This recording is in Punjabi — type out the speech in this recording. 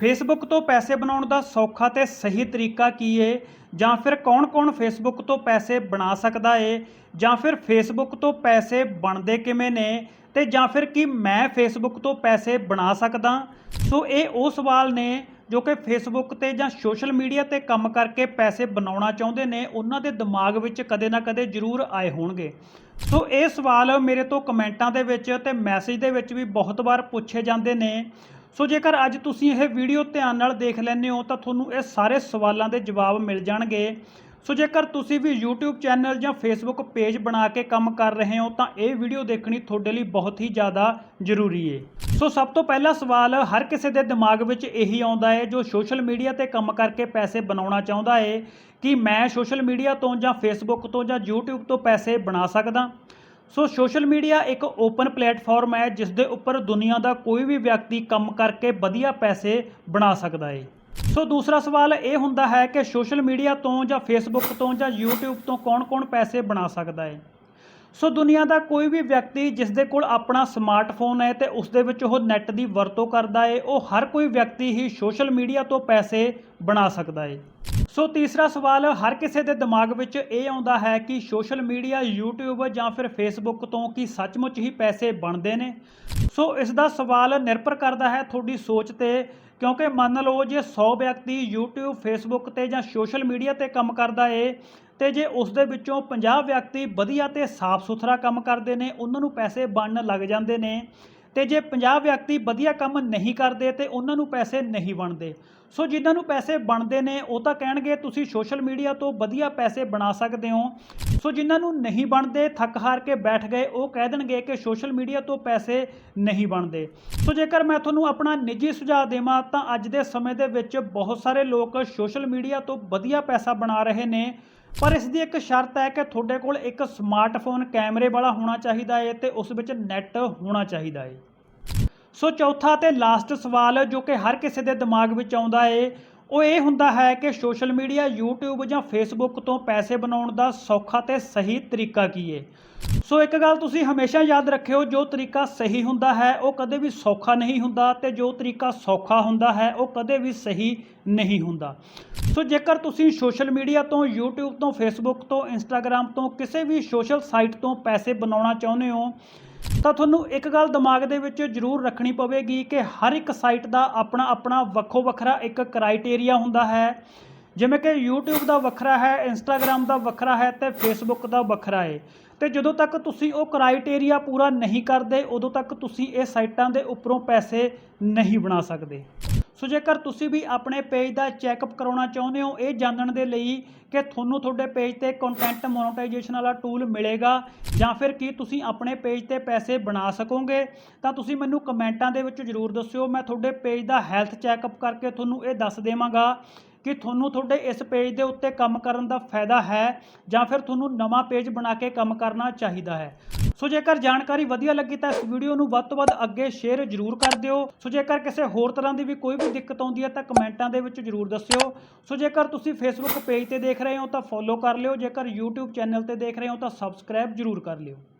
ਫੇਸਬੁੱਕ ਤੋਂ ਪੈਸੇ ਬਣਾਉਣ ਦਾ ਸੌਖਾ ਤੇ ਸਹੀ ਤਰੀਕਾ ਕੀ ਹੈ ਜਾਂ ਫਿਰ ਕੌਣ-ਕੌਣ ਫੇਸਬੁੱਕ ਤੋਂ ਪੈਸੇ ਬਣਾ ਸਕਦਾ ਹੈ ਜਾਂ ਫਿਰ ਫੇਸਬੁੱਕ ਤੋਂ ਪੈਸੇ ਬਣਦੇ ਕਿਵੇਂ ਨੇ? ਤੇ ਜਾਂ ਫਿਰ ਕੀ ਮੈਂ ਫੇਸਬੁੱਕ ਤੋਂ ਪੈਸੇ ਬਣਾ ਸਕਦਾ? ਸੋ ਇਹ ਉਹ ਸਵਾਲ ਨੇ ਜੋ ਕਿ ਫੇਸਬੁੱਕ ਤੇ ਜਾਂ ਸੋਸ਼ਲ ਮੀਡੀਆ ਤੇ ਕੰਮ ਕਰਕੇ ਪੈਸੇ ਬਣਾਉਣਾ ਚਾਹੁੰਦੇ ਨੇ, ਉਹਨਾਂ ਦੇ ਦਿਮਾਗ ਵਿੱਚ ਕਦੇ ਨਾ ਕਦੇ ਜ਼ਰੂਰ ਆਏ ਹੋਣਗੇ। ਸੋ ਇਹ ਸਵਾਲ ਮੇਰੇ ਤੋਂ ਕਮੈਂਟਾਂ ਦੇ ਵਿੱਚ ਤੇ ਮੈਸੇਜ ਦੇ ਵਿੱਚ ਵੀ ਬਹੁਤ ਵਾਰ ਪੁੱਛੇ ਜਾਂਦੇ ਨੇ। ਸੋ ਜੇਕਰ ਅੱਜ ਤੁਸੀਂ ਇਹ ਵੀਡੀਓ ਧਿਆਨ ਨਾਲ ਦੇਖ ਲੈਂਦੇ ਹੋ, ਤਾਂ ਤੁਹਾਨੂੰ ਇਹ ਸਾਰੇ ਸਵਾਲਾਂ ਦੇ ਜਵਾਬ ਮਿਲ ਜਾਣਗੇ। ਸੋ ਜੇਕਰ ਤੁਸੀਂ ਵੀ YouTube ਚੈਨਲ ਜਾਂ Facebook ਪੇਜ ਬਣਾ ਕੇ ਕੰਮ ਕਰ ਰਹੇ ਹੋ, ਤਾਂ ਇਹ ਵੀਡੀਓ ਦੇਖਣੀ ਤੁਹਾਡੇ ਲਈ ਬਹੁਤ ਹੀ ਜ਼ਿਆਦਾ ਜ਼ਰੂਰੀ ਹੈ ਸੋ ਸਭ ਤੋਂ ਪਹਿਲਾ ਸਵਾਲ ਹਰ ਕਿਸੇ ਦੇ ਦਿਮਾਗ ਵਿੱਚ ਇਹੀ ਆਉਂਦਾ ਹੈ ਜੋ ਸੋਸ਼ਲ ਮੀਡੀਆ ਤੇ ਕੰਮ ਕਰਕੇ ਪੈਸੇ ਬਣਾਉਣਾ ਚਾਹੁੰਦਾ ਹੈ ਕਿ ਮੈਂ ਸੋਸ਼ਲ ਮੀਡੀਆ ਤੋਂ ਜਾਂ Facebook ਤੋਂ ਜਾਂ YouTube ਤੋਂ ਪੈਸੇ ਬਣਾ ਸਕਦਾ। ਸੋ ਸੋਸ਼ਲ ਮੀਡੀਆ ਇੱਕ ਓਪਨ ਪਲੇਟਫਾਰਮ ਹੈ, ਜਿਸ ਦੇ ਉੱਪਰ ਦੁਨੀਆ ਦਾ ਕੋਈ ਵੀ ਵਿਅਕਤੀ ਕੰਮ ਕਰਕੇ ਵਧੀਆ ਪੈਸੇ ਬਣਾ ਸਕਦਾ ਹੈ ਸੋ ਦੂਸਰਾ ਸਵਾਲ ਇਹ ਹੁੰਦਾ ਹੈ ਕਿ ਸੋਸ਼ਲ ਮੀਡੀਆ ਤੋਂ ਜਾਂ ਫੇਸਬੁੱਕ ਤੋਂ ਜਾਂ YouTube ਤੋਂ ਕੌਣ-ਕੌਣ ਪੈਸੇ ਬਣਾ ਸਕਦਾ ਹੈ ਸੋ ਦੁਨੀਆ ਦਾ ਕੋਈ ਵੀ ਵਿਅਕਤੀ ਜਿਸ ਦੇ ਕੋਲ ਆਪਣਾ ਸਮਾਰਟਫੋਨ ਹੈ ਤੇ ਉਸ ਦੇ ਵਿੱਚ ਉਹ ਨੈੱਟ ਦੀ ਵਰਤੋਂ ਕਰਦਾ ਹੈ ਉਹ ਹਰ ਕੋਈ ਵਿਅਕਤੀ ਹੀ ਸੋਸ਼ਲ ਮੀਡੀਆ ਤੋਂ ਪੈਸੇ ਬਣਾ ਸਕਦਾ ਹੈ ਸੋ ਤੀਸਰਾ ਸਵਾਲ, ਹਰ ਕਿਸੇ ਦੇ ਦਿਮਾਗ ਵਿੱਚ ਇਹ ਆਉਂਦਾ ਹੈ ਕਿ ਸੋਸ਼ਲ ਮੀਡੀਆ, YouTube ਜਾਂ ਫਿਰ Facebook ਤੋਂ ਕੀ ਸੱਚਮੁੱਚ ਹੀ ਪੈਸੇ ਬਣਦੇ ਨੇ? ਸੋ ਇਸ ਦਾ ਸਵਾਲ ਨਿਰਭਰ ਕਰਦਾ ਹੈ ਤੁਹਾਡੀ ਸੋਚ ਤੇ, ਕਿਉਂਕਿ ਮੰਨ ਲਓ ਜੇ 100 ਵਿਅਕਤੀ YouTube, Facebook ਤੇ ਜਾਂ ਸੋਸ਼ਲ ਮੀਡੀਆ ਤੇ ਕੰਮ ਕਰਦਾ ਏ, ਤੇ ਜੇ ਉਸ ਦੇ ਵਿੱਚੋਂ 50 ਵਿਅਕਤੀ ਵਧੀਆ ਤੇ ਸਾਫ਼ ਸੁਥਰਾ ਕੰਮ ਕਰਦੇ ਨੇ, ਉਹਨਾਂ ਨੂੰ ਪੈਸੇ ਬਣਨ ਲੱਗ ਜਾਂਦੇ ਨੇ ਤੇ ਜੇ 50 ਵਿਅਕਤੀ ਵਧੀਆ ਕੰਮ ਨਹੀਂ ਕਰਦੇ ਤੇ ਉਹਨਾਂ ਨੂੰ ਪੈਸੇ ਨਹੀਂ ਬਣਦੇ। ਸੋ ਜਿਨ੍ਹਾਂ ਨੂੰ ਪੈਸੇ ਬਣਦੇ ਨੇ, ਉਹ ਤਾਂ ਕਹਿਣਗੇ, ਤੁਸੀਂ ਸੋਸ਼ਲ ਮੀਡੀਆ ਤੋਂ ਵਧੀਆ ਪੈਸੇ ਬਣਾ ਸਕਦੇ ਹੋ। ਸੋ ਜਿਨ੍ਹਾਂ ਨੂੰ ਨਹੀਂ ਬਣਦੇ, ਥੱਕ ਹਾਰ ਕੇ ਬੈਠ ਗਏ, ਉਹ ਕਹਿ ਦੇਣਗੇ ਕਿ ਸੋਸ਼ਲ ਮੀਡੀਆ ਤੋਂ ਪੈਸੇ ਨਹੀਂ ਬਣਦੇ। ਸੋ ਜੇਕਰ ਮੈਂ ਤੁਹਾਨੂੰ ਆਪਣਾ ਨਿੱਜੀ ਸੁਝਾਅ ਦੇਵਾਂ, ਤਾਂ ਅੱਜ ਦੇ ਸਮੇਂ ਦੇ ਵਿੱਚ ਬਹੁਤ ਸਾਰੇ ਲੋਕ ਸੋਸ਼ਲ ਮੀਡੀਆ ਤੋਂ ਵਧੀਆ ਪੈਸਾ ਬਣਾ ਰਹੇ ਨੇ। ਪਰ ਇਸ ਦੀ ਇੱਕ ਸ਼ਰਤ ਹੈ ਕਿ ਤੁਹਾਡੇ ਕੋਲ ਇੱਕ ਸਮਾਰਟਫੋਨ ਕੈਮਰੇ ਵਾਲਾ ਹੋਣਾ ਚਾਹੀਦਾ ਹੈ ਤੇ ਉਸ ਵਿੱਚ ਨੈੱਟ ਹੋਣਾ ਚਾਹੀਦਾ ਹੈ ਸੋ ਚੌਥਾ ਤੇ ਲਾਸਟ ਸਵਾਲ, ਜੋ ਕਿ ਹਰ ਕਿਸੇ ਦੇ ਦਿਮਾਗ ਵਿੱਚ ਆਉਂਦਾ ਏ ਉਹ ਇਹ ਹੁੰਦਾ ਹੈ ਕਿ ਸੋਸ਼ਲ ਮੀਡੀਆ, YouTube ਜਾਂ Facebook ਤੋਂ ਪੈਸੇ ਬਣਾਉਣ ਦਾ ਸੌਖਾ ਤੇ ਸਹੀ ਤਰੀਕਾ ਕੀ ਹੈ ਸੋ ਇੱਕ ਗੱਲ ਤੁਸੀਂ ਹਮੇਸ਼ਾ ਯਾਦ ਰੱਖਿਓ, ਜੋ ਤਰੀਕਾ ਸਹੀ ਹੁੰਦਾ ਹੈ, ਉਹ ਕਦੇ ਵੀ ਸੌਖਾ ਨਹੀਂ ਹੁੰਦਾ ਤੇ ਜੋ ਤਰੀਕਾ ਸੌਖਾ ਹੁੰਦਾ ਹੈ, ਉਹ ਕਦੇ ਵੀ ਸਹੀ ਨਹੀਂ ਹੁੰਦਾ। ਸੋ ਜੇਕਰ ਤੁਸੀਂ ਸੋਸ਼ਲ ਮੀਡੀਆ ਤੋਂ, YouTube ਤੋਂ, Facebook ਤੋਂ, Instagram ਤੋਂ, ਕਿਸੇ ਵੀ ਸੋਸ਼ਲ ਸਾਈਟ ਤੋਂ ਪੈਸੇ ਬਣਾਉਣਾ ਚਾਹੁੰਦੇ ਹੋ ਤਾਂ ਤੁਹਾਨੂੰ ਇੱਕ ਗੱਲ ਦਿਮਾਗ ਦੇ ਵਿੱਚ ਜ਼ਰੂਰ ਰੱਖਣੀ ਪਵੇਗੀ ਕਿ ਹਰ ਇੱਕ ਸਾਈਟ ਦਾ ਆਪਣਾ ਆਪਣਾ ਵੱਖੋ ਵੱਖਰਾ ਇੱਕ ਕ੍ਰਾਈਟੇਰੀਆ ਹੁੰਦਾ ਹੈ। ਜਿਵੇਂ ਕਿ YouTube ਦਾ ਵੱਖਰਾ ਹੈ, Instagram ਦਾ ਵੱਖਰਾ ਹੈ ਤੇ Facebook ਦਾ ਵੱਖਰਾ ਹੈ ਤੇ ਜਦੋਂ ਤੱਕ ਤੁਸੀਂ ਉਹ ਕ੍ਰਾਈਟੇਰੀਆ ਪੂਰਾ ਨਹੀਂ ਕਰਦੇ, ਉਦੋਂ ਤੱਕ ਤੁਸੀਂ ਇਹ ਸਾਈਟਾਂ ਦੇ ਉੱਪਰੋਂ ਪੈਸੇ ਨਹੀਂ ਬਣਾ ਸਕਦੇ। ਸੋ ਜੇਕਰ ਤੁਸੀਂ ਵੀ ਆਪਣੇ ਪੇਜ ਦਾ ਚੈੱਕਅਪ ਕਰਾਉਣਾ ਚਾਹੁੰਦੇ ਹੋ, ਇਹ ਜਾਣਨ ਦੇ ਲਈ ਕਿ ਤੁਹਾਨੂੰ ਤੁਹਾਡੇ ਪੇਜ ਤੇ ਕੰਟੈਂਟ ਮੋਨੇਟਾਈਜੇਸ਼ਨ ਵਾਲਾ ਟੂਲ ਮਿਲੇਗਾ ਜਾਂ ਫਿਰ ਕੀ ਤੁਸੀਂ ਆਪਣੇ ਪੇਜ ਤੇ ਪੈਸੇ ਬਣਾ ਸਕੋਗੇ, ਤਾਂ ਤੁਸੀਂ ਮੈਨੂੰ ਕਮੈਂਟਾਂ ਦੇ ਵਿੱਚ ਜਰੂਰ ਦੱਸਿਓ। ਮੈਂ ਤੁਹਾਡੇ ਪੇਜ ਦਾ ਹੈਲਥ ਚੈੱਕਅਪ ਕਰਕੇ ਤੁਹਾਨੂੰ ਇਹ ਦੱਸ ਦੇਵਾਂਗਾ। ਕਿ ਤੁਹਾਨੂੰ ਤੁਹਾਡੇ ਇਸ ਪੇਜ ਦੇ ਉੱਤੇ ਕੰਮ ਕਰਨ ਦਾ ਫਾਇਦਾ ਹੈ ਜਾਂ ਫਿਰ ਤੁਹਾਨੂੰ ਨਵਾਂ ਪੇਜ ਬਣਾ ਕੇ ਕੰਮ ਕਰਨਾ ਚਾਹੀਦਾ ਹੈ। ਸੋ ਜੇਕਰ ਜਾਣਕਾਰੀ ਵਧੀਆ ਲੱਗੀ ਤਾਂ ਇਸ ਵੀਡੀਓ ਨੂੰ ਵੱਧ ਤੋਂ ਵੱਧ ਅੱਗੇ ਸ਼ੇਅਰ ਜ਼ਰੂਰ ਕਰ ਦਿਓ। ਸੋ ਜੇਕਰ ਕਿਸੇ ਹੋਰ ਤਰ੍ਹਾਂ ਦੀ ਵੀ ਕੋਈ ਵੀ ਦਿੱਕਤ ਆਉਂਦੀ ਹੈ ਤਾਂ ਕਮੈਂਟਾਂ ਦੇ ਵਿੱਚ ਜ਼ਰੂਰ ਦੱਸਿਓ। ਸੋ ਜੇਕਰ ਤੁਸੀਂ ਫੇਸਬੁੱਕ ਪੇਜ ਤੇ ਦੇਖ ਰਹੇ ਹੋ ਤਾਂ ਫੋਲੋ ਕਰ ਲਿਓ। ਜੇਕਰ YouTube ਚੈਨਲ ਤੇ ਦੇਖ ਰਹੇ ਹੋ ਤਾਂ ਸਬਸਕ੍ਰਾਈਬ ਜ਼ਰੂਰ ਕਰ ਲਿਓ।